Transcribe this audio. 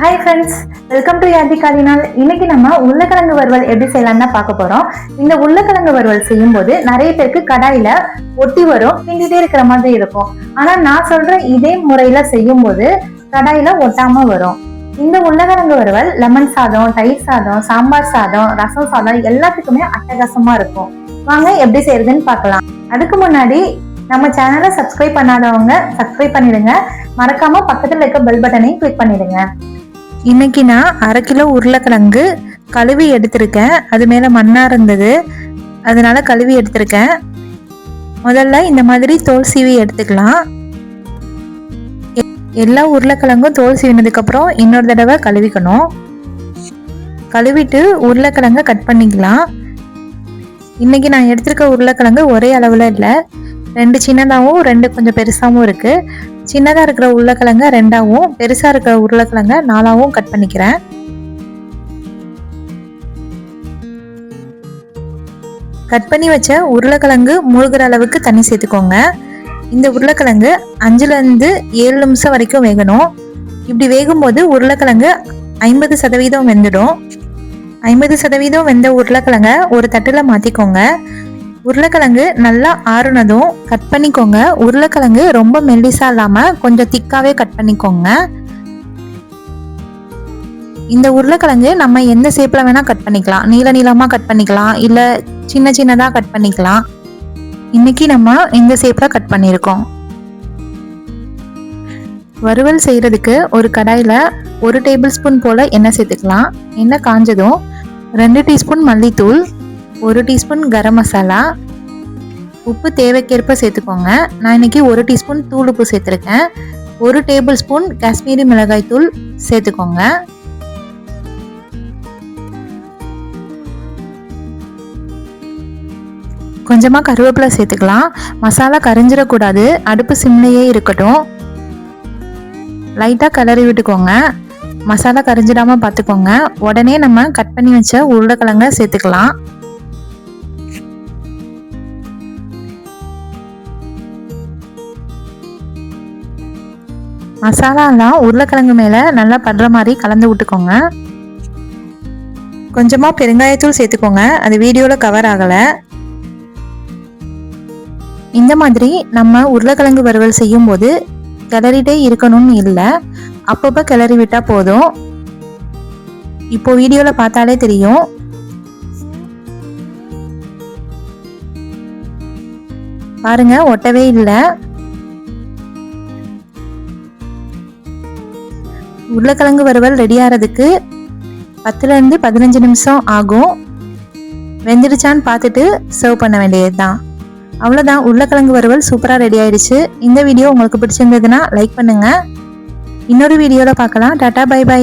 Hi friends welcome to யாதி காலினால் இன்னைக்கு நம்ம உருளைக்கிழங்கு வறுவல் எப்படி செய்யலாம்னு பார்க்க போறோம். இந்த உருளைக்கிழங்கு வறுவல் செய்யும்போது நிறைய பேருக்கு கடாயில ஒட்டி வரும் கிண்டிட்டே இருக்கிற மாதிரி இருக்கும். ஆனா நான் சொல்ற இதே முறையில செய்யும்போது கடாயில ஒட்டாம வரும். இந்த உருளைக்கிழங்கு வறுவல் லெமன் சாதம் தயிர் சாதம் சாம்பார் சாதம் ரசம் சாதம் எல்லாத்துக்குமே அட்டகாசமா இருக்கும். வாங்க எப்படி செய்யறதுன்னு பார்க்கலாம். அதுக்கு முன்னாடி நம்ம சேனலை சப்ஸ்கிரைப் பண்ணாதவங்க சப்ஸ்கிரைப் பண்ணிடுங்க. மறக்காம பக்கத்துல இருக்க பெல் பட்டனையும் கிளிக் பண்ணிடுங்க. இன்னைக்கு நான் அரை கிலோ உருளைக்கிழங்கு கழுவி எடுத்திருக்கேன். அது மேலே மண்ணாக இருந்தது. அதனால கழுவி எடுத்திருக்கேன். முதல்ல இந்த மாதிரி தோல் சீவி எடுத்துக்கலாம். எ- எல்லா உருளைக்கிழங்கும் தோல் சீவினதுக்கப்புறம் இன்னொரு தடவை கழுவிக்கணும். கழுவிட்டு உருளைக்கிழங்கை கட் பண்ணிக்கலாம். இன்னைக்கு நான் எடுத்திருக்க உருளைக்கிழங்கு ஒரே அளவில் இல்லை. ரெண்டு சின்னதாகவும் ரெண்டு கொஞ்சம் பெருசாகவும் இருக்குது சின்னதாக இருக்கிற உருளைக்கிழங்க ரெண்டாவும் பெருசாக இருக்கிற உருளைக்கிழங்க நாலாவும் கட் பண்ணிக்கிறேன். கட் பண்ணி வச்ச உருளைக்கிழங்கு மூழ்கிற அளவுக்கு தண்ணி சேர்த்துக்கோங்க. இந்த உருளைக்கிழங்கு அஞ்சுலேருந்து ஏழு நிமிஷம் வரைக்கும் வேகணும். இப்படி வேகும்போது உருளைக்கிழங்கு ஐம்பது சதவீதம் வெந்துடும். ஐம்பது சதவீதம் வெந்த உருளைக்கிழங்க ஒரு தட்டில் மாற்றிக்கோங்க உருளைக்கிழங்கு நல்லா ஆறுனதும் கட் பண்ணிக்கோங்க. உருளைக்கிழங்கு ரொம்ப மெல்லிசா இல்லாமல் கொஞ்சம் திக்காகவே கட் பண்ணிக்கோங்க. இந்த உருளைக்கிழங்கு நம்ம எந்த ஷேப்பில் வேணால் கட் பண்ணிக்கலாம். நீள நீளமாக கட் பண்ணிக்கலாம். இல்லை சின்ன சின்னதாக கட் பண்ணிக்கலாம். இன்னைக்கு நம்ம இந்த ஷேப்பில் கட் பண்ணியிருக்கோம்? வறுவல் செய்கிறதுக்கு ஒரு கடாயில் ஒரு டேபிள் ஸ்பூன் போல் எண்ணெய் சேர்த்துக்கலாம். எண்ணெய் காஞ்சதும் ரெண்டு டீஸ்பூன் மல்லித்தூள் ஒரு டீஸ்பூன் கரம் மசாலா. உப்பு தேவைக்கேற்ப சேர்த்துக்கோங்க. நான் இன்னைக்கு ஒரு டீஸ்பூன் தூள் உப்பு சேர்த்துருக்கேன். ஒரு டேபிள் ஸ்பூன் காஷ்மீரி மிளகாய் தூள் சேர்த்துக்கோங்க. கொஞ்சமாக கருவேப்பிலை சேர்த்துக்கலாம். மசாலா கரைஞ்சிடக்கூடாது. அடுப்பு சிம்லையே இருக்கட்டும். லைட்டாக கிளறி விட்டுக்கோங்க. மசாலா கரைஞ்சிடாமல் பார்த்துக்கோங்க. உடனே நம்ம கட் பண்ணி வச்ச உருளைக்கிழங்க சேர்த்துக்கலாம். மசாலாலாம் உருளைக்கிழங்கு மேலே நல்லா படுற மாதிரி கலந்து விட்டுக்கோங்க. கொஞ்சமாக பெருங்காயத்தூள் சேர்த்துக்கோங்க. அது வீடியோவில் கவர் ஆகலை. இந்த மாதிரி நம்ம உருளைக்கிழங்கு வறுவல் செய்யும்போது கிளறிட்டே இருக்கணும்னு இல்லை. அப்பப்போ கிளறி விட்டால் போதும். இப்போ வீடியோவில் பார்த்தாலே தெரியும். பாருங்க ஒட்டவே இல்லை. உருளைக்கிழங்கு வறுவல் ரெடி ஆகிறதுக்கு பத்துலேருந்து பதினஞ்சு நிமிஷம் ஆகும். வெந்துடுச்சான்னு பார்த்துட்டு சர்வ் பண்ண வேண்டியது தான் அவ்வளோதான் உருளைக்கிழங்கு வறுவல் சூப்பராக ரெடி ஆயிடுச்சு. இந்த வீடியோ உங்களுக்கு பிடிச்சிருந்ததுன்னா லைக் பண்ணுங்கள் இன்னொரு வீடியோவில் பார்க்கலாம். Tata bye by